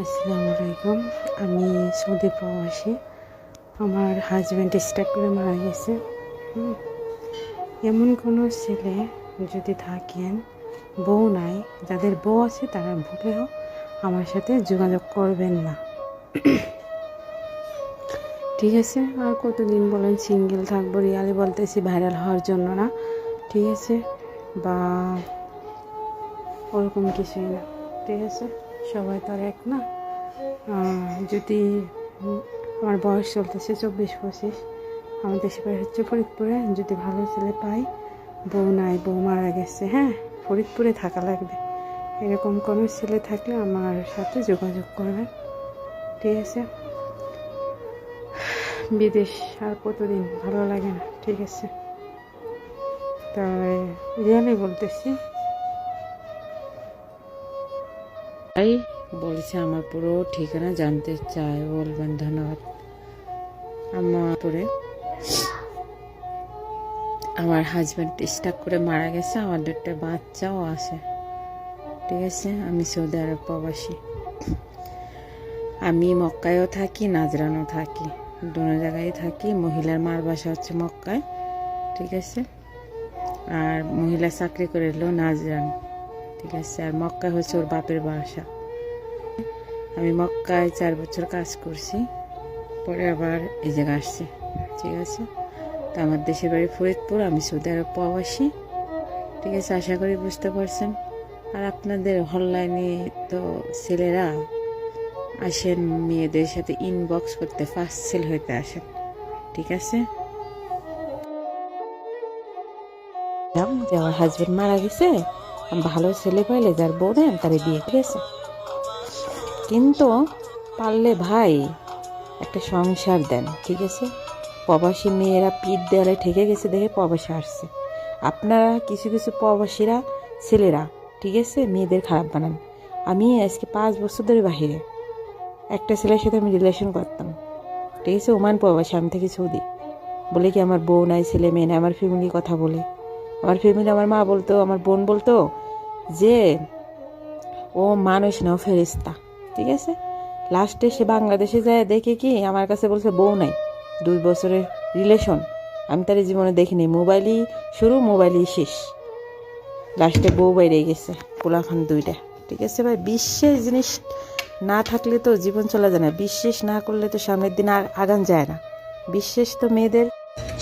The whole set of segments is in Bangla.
আসসালামু আলাইকুম। আমি সৌদি প্রবাসী। আমার হাজব্যান্ড স্টার্ট করে মারা গেছে এমন কোনো ছেলে যদি থাকেন, বউ নাই, যাদের বউ আছে তারা ভুলেও আমার সাথে যোগাযোগ করবেন না। ঠিক আছে, আর কতদিন বলেন সিঙ্গেল থাকব, রিয়ালি বলতেছি ভাইরাল হওয়ার জন্য না। ঠিক আছে, বা ওরকম কিছুই না। ঠিক আছে? সবাই তো এক না? যদি আমার বয়স চলতেছে চব্বিশ, পঁচিশ, আমার দেশে বাড়ি হচ্ছে ফরিদপুরে। যদি ভালো ছেলে পাই, বউ নাই, বউ মারা গেছে হ্যাঁ? ফরিদপুরে থাকা লাগবে। এরকম কোনো ছেলে থাকলে আমার সাথে যোগাযোগ করবেন। ঠিক আছে? বিদেশ আর কতদিন? ভালো লাগে না, ঠিক আছে। তাহলে রিয়ালি বলতেছি। তাই বলেছে আমার পুরো ঠিকানা জানতে চায় বলবেন ধন্যবাদ আমার পরে আমার হাজব্যান্ড স্টাক করে মারা গেছে, আমার দুটো বাচ্চাও আছে। ঠিক আছে, আমি সৌদি আরব প্রবাসী। আমি মক্কায়ও থাকি, নাজরানও থাকি। দুনো জায়গায় থাকি, মহিলার মার বাসা হচ্ছে মক্কায়। ঠিক আছে, আর মহিলা চাকরি করে এলো নাজরান। ঠিক আছে, আর মক্কায় হচ্ছে ওর বাপের বাসা। আমি মক্কায় চার বছর কাজ করছি, পরে আবার এই জায়গায় আসছি, ঠিক আছে? তো আমার দেশের বাড়ি ফরিদপুর, আমি সৌদি আরব প্রবাসী, ঠিক আছে? আশা করি বুঝতে পারছেন। আর আপনাদের অনলাইনে তো ছেলেরা আসেন মেয়েদের সাথে ইনবক্স করতে ফার্স্ট সেল হইতে আসেন, ঠিক আছে? আমার হাজবেন্ড মারা গেছে। ভালো ছেলে পাইলে যার বউ নেন তারে বিয়ে করেছে কিন্তু পারলে ভাই, একটা সংসার দেন, ঠিক আছে? প্রবাসী মেয়েরা পিঠ দেওয়ালে ঠেকে গেছে দেখে প্রবাসী আসছে আপনারা, কিছু কিছু প্রবাসীরা, ছেলেরা, ঠিক আছে? মেয়েদের খারাপ বানান। আমি আজকে পাঁচ বছর ধরে বাহিরে। একটা ছেলের সাথে আমি রিলেশন করতাম। ঠিক আছে? ওমান প্রবাসী, আমি থেকে সৌদি। বলে কি আমার বউ নাই, ছেলে মেয়ে নাই, আমার ফ্যামিলি কথা বলে। আমার ফ্যামিলি আমার মা বলতো, আমার বোন বলতো যে ও মানুষ না ফেরিস্তা ঠিক আছে? লাস্টে সে বাংলাদেশে যায়, দেখে কি আমার কাছে বলছে, বউ নাই, দুই বছরের রিলেশন আমি তার জীবনে দেখিনি মোবাইলই শুরু মোবাইলই শেষ। লাস্টে বউ বাইরে গেছে পোলাখান দুইটা, ঠিক আছে ভাই? বিশ্বাস জিনিস না থাকলে তো জীবন চলা যায় না বিশ্বাস না করলে তো সামনের দিন আর আগান যায় না। বিশ্বাস তো মেয়েদের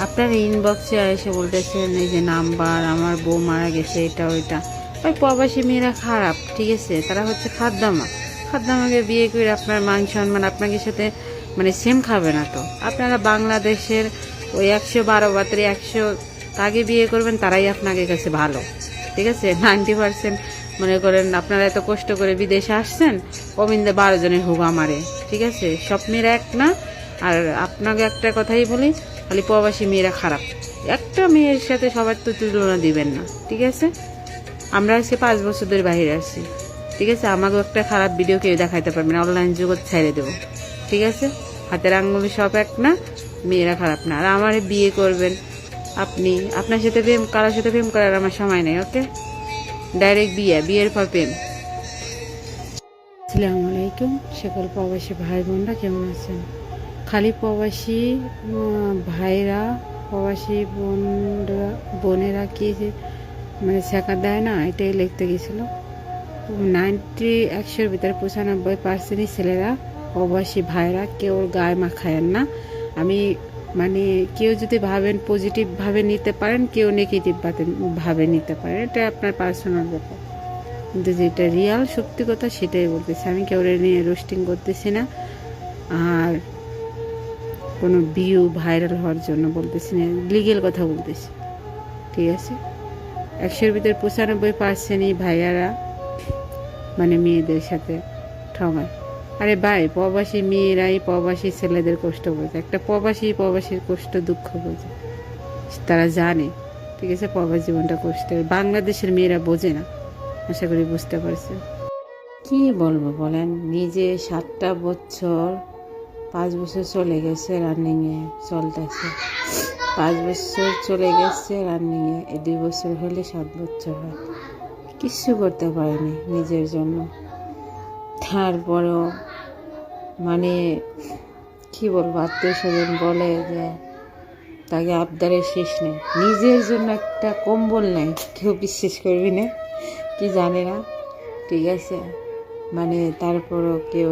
আপনার ইনবক্সে এসে বলতেছেন, এই যে নাম্বার, আমার বউ মারা গেছে, এটা, ওইটা। ওই প্রবাসী মেয়েরা খারাপ, ঠিক আছে? তারা হচ্ছে খাদ্দামা। খাদ্দামাকে বিয়ে করে আপনার মান সম্মান আপনাকে সাথে মানে সেম খাবে না তো। আপনারা বাংলাদেশের ওই একশো বারো বাতরে একশো কাকে বিয়ে করবেন, তারাই আপনাকে কাছে ভালো। ঠিক আছে? নাইনটি পার্সেন্ট মনে করেন আপনারা এত কষ্ট করে বিদেশে আসছেন, অমিন্দে বারো জনের হুবা মারে ঠিক আছে? সব মেয়েরা এক না? আর আপনাকে একটা কথাই বলি, খালি প্রবাসী মেয়েরা খারাপ। একটা মেয়ের সাথে সবার তো তুলনা দিবেন না। ঠিক আছে? আমরা আজকে পাঁচ বছর ধরে বাইরে আসছি ঠিক আছে? আমাকেও একটা খারাপ ভিডিও কেউ দেখাইতে পারবে না। অনলাইন জগৎ ছেড়ে দেবো। ঠিক আছে? হাতের আঙ্গুলি সব এক না, মেয়েরা খারাপ না। আর আমার বিয়ে করবেন আপনি। আপনার সাথে প্রেম, কারোর সাথে প্রেম করার আমার সময় নেই ওকে ডাইরেক্ট বিয়ে, বিয়ের পর প্রেম। আসসালামু আলাইকুম, সকল প্রবাসী ভাই বোনরা, কেমন আছেন? খালি প্রবাসী ভাইরা, প্রবাসী বোনরা, বোনেরা কি মানে শেখা দেয় না, এটাই লিখতে গেছিল। নাইনটি একশোর ভিতরে পঁচানব্বই পার্সেন্টই ছেলেরা প্রবাসী ভাইরা কেউ গায়ে মাখায়েন না। আমি মানে কেউ যদি ভাবেন পজিটিভভাবে নিতে পারেন, কেউ নেগেটিভ ভাবে নিতে পারেন, এটা আপনার পার্সোনাল ব্যাপার। কিন্তু যেটা রিয়াল সত্যি কথা সেটাই বলতেছি, আমি কেউ নিয়ে রোস্টিং করতেছি না। আর কোনো ভিউ ভাইরাল হওয়ার জন্য বলতেছি না লিগেল কথা বলতেছি, ঠিক আছে? একশোর ভিতরে পঁচানব্বই পার্সেন্টই ভাইয়ারা মানে মেয়েদের সাথে ঠগায়। আরে ভাই, প্রবাসী মেয়েরাই প্রবাসী ছেলেদের কষ্ট বোঝে। একটা প্রবাসী প্রবাসীর কষ্ট, দুঃখ বোঝে। তারা জানে, ঠিক আছে, প্রবাস জীবনটা কষ্টের। বাংলাদেশের মেয়েরা বোঝে না, আশা করি বুঝতে পারছেন কি বলব বলেন, নিজে সাতটা বছর, পাঁচ বছর চলে গেছে রানিংয়ে চলতেছে। পাঁচ বছর চলে গেছে রানিংয়ে, এ দুই বছর হলে সাত বছর হয়। কিচ্ছু করতে পারেনি নিজের জন্য। তারপরও মানে কি বলব, আত্মীয় স্বজন বলে যে তাকে আবদারের শেষ নেই। নিজের জন্য একটা কম্বল নেই, কেউ বিশ্বাস করবি না, কি জানে না। ঠিক আছে মানে তারপরও কেউ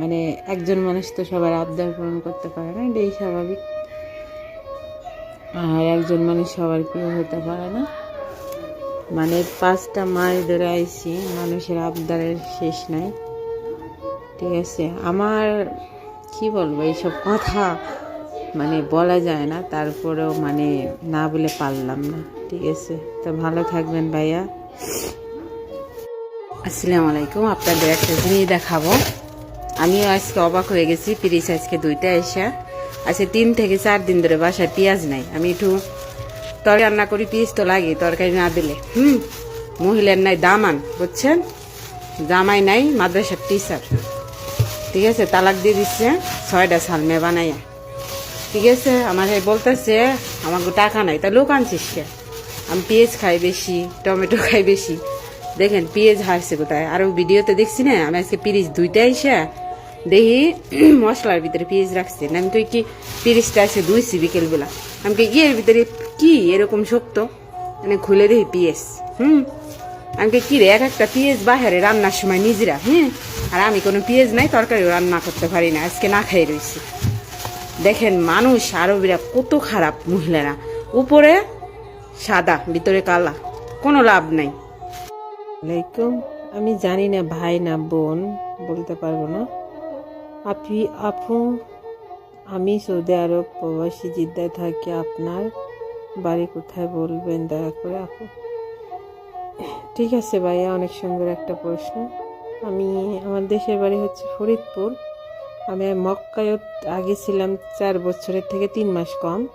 মানে একজন মানুষ তো সবার আবদার পূরণ করতে পারে না, এটাই স্বাভাবিক। আর একজন মানুষ সবার প্রিয় হতে পারে না। মানে পাঁচটা মাস ধরে আইছি, মানুষের আবদারের শেষ নাই। ঠিক আছে, আমার কি বলব, এইসব কথা মানে বলা যায় না, তারপরেও মানে না বলে পারলাম না। ঠিক আছে, তো ভালো থাকবেন ভাইয়া। আসসালামু আলাইকুম, আপনাদের একটা জিনিস দেখাবো। আমিও আজকে অবাক হয়ে গেছি পিরিস আজকে দুইটা এসে। আজকে তিন থেকে চার দিন ধরে বাসায় পেঁয়াজ নাই। আমি একটু তরকারি রান্না করি পিস তো লাগে, তরকারি না দিলে। হুম, মহিলার নাই, দামান, বুঝছেন? জামাই নাই, মাদ্রাসার টিচার ঠিক আছে, তালাক দিয়ে দিচ্ছে, ছয়টা সাল মেয়ে বানাইয়া। ঠিক আছে, আমার বলতেছে আমার টাকা নাই, তা লোক আনছিস কে? আমি পেঁয়াজ খাই বেশি, টমেটো খাই বেশি। দেখেন, পেঁয়াজ হারছে কোথায়? আর ভিডিওতে দেখছি না, আমি আজকে পিরিচ দুইটাই এসে দেখি মশলার ভিতরে পেঁয়াজ রাখছে। আমি তো কি পিরিচটা আছে ধুইছি বিকেলবেলা আমি কি এর ভিতরে কি এরকম শক্ত? মানে খুলে দেখি পেঁয়াজ। হুম? আমি কি রে, এক একটা পেঁয়াজ বাহারে রান্নার সময় নিজেরা, হুম? আর আমি কোনো পেঁয়াজ নাই, তরকারিও রান্না করতে পারি না, আজকে না খাই রয়েছি দেখেন মানুষ, আরবিরা কত খারাপ মহিলারা। উপরে সাদা, ভিতরে কালা, কোনো লাভ নাই। আমি জানি না ভাই না বোন, বলতে পারব না। আপনি, আপু, আমি সৌদি আরব প্রবাসী জিদ্দায় থাকি, আপনার বাড়ি কোথায় বলবেন? দয়া করে আপু। ঠিক আছে ভাইয়া, অনেক সুন্দর একটা প্রশ্ন। আমি, আমার দেশের বাড়ি হচ্ছে ফরিদপুর। আমি মক্কায় আগে ছিলাম চার বছরের থেকে তিন মাস কম।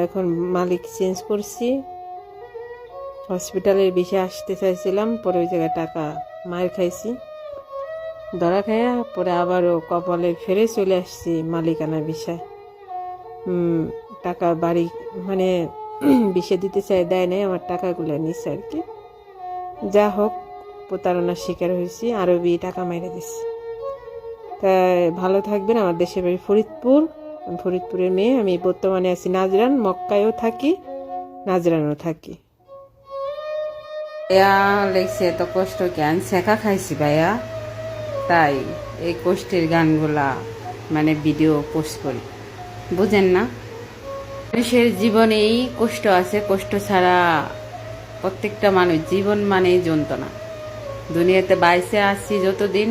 এখন মালিক চেঞ্জ করছি। হসপিটালের বিষয়ে আসতে চাইছিলাম, পরে ওই জায়গায় টাকা মায়ের খাইছি। ধরা খাইয়া পরে আবারও কপালে ফেরে চলে আসছি মালিকানা বিষয়। টাকা বাড়ি মানে বিষে দিতে চাই দেয় নাই, আমার টাকাগুলো নিচ্ছে আর কি। যা হোক, প্রতারণার শিকার হয়েছি আরও বিয়ে টাকা মেরে দিচ্ছি তাই ভালো থাকবেন আমার দেশের বাড়ি ফরিদপুর। ফরিদপুরের মেয়ে, আমি বর্তমানে আছি নাজরান, মক্কায়ও থাকি, নাজরানও থাকি। লেগছে এত কষ্ট কেন? শেখা খাইছি ভাইয়া। তাই এই কষ্টের গানগুলা মানে ভিডিও পোস্ট করি। বুঝেন না? মানুষের জীবনেই কষ্ট আছে, কষ্ট ছাড়া প্রত্যেকটা মানুষ জীবন মানেই যন্ত্রণা। দুনিয়াতে বাইসে আসছি যতদিন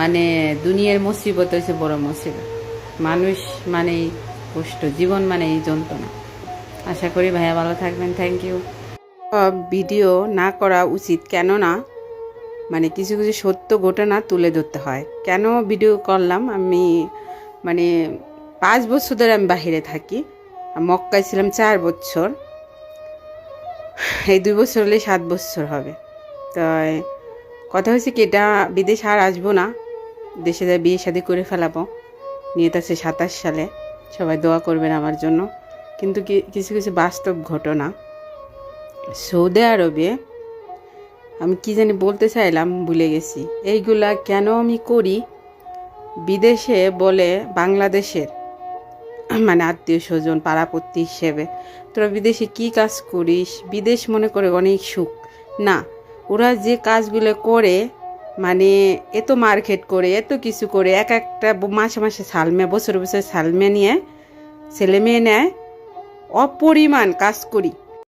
মানে দুনিয়ার মুসিবত হয়েছে, বড় মুসিবত। মানুষ মানেই কষ্ট, জীবন মানেই যন্ত্রণা। আশা করি ভাইয়া ভালো থাকবেন থ্যাংক ইউ ভিডিও না করা উচিত, কেননা মানে কিছু কিছু সত্য ঘটনা তুলে ধরতে হয়। কেন ভিডিও করলাম? আমি মানে পাঁচ বছর ধরে আমি বাহিরে থাকি। মক্কায় ছিলাম চার বছর। এই দুই বছর হলে সাত বছর হবে। তাই কথা হয়েছে কি, এটা বিদেশ আর আসব না। দেশে যাই বিয়ে শাদি করে ফেলাবো। নিয়ে আছে সাতাশ সালে। সবাই দোয়া করবেন আমার জন্য। কিন্তু কিছু কিছু বাস্তব ঘটনা। সৌদি আরবে আমি কি জানি বলতে চাইলাম, ভুলে গেছি। এইগুলা কেন আমি করি? বিদেশে বলে বাংলাদেশের মানে আত্মীয় স্বজন পাড়াপত্তি হিসেবে। তোরা বিদেশে কি কাজ করিস? বিদেশ মনে করে অনেক সুখ। না, ওরা যে কাজগুলো করে মানে এত মার্কেট করে, এত কিছু করে, এক একটা মাসে মাসে সালমে, বছর বছর সালমে নিয়ে ছেলে মেয়ে নেয়, অপরিমাণ কাজ করি।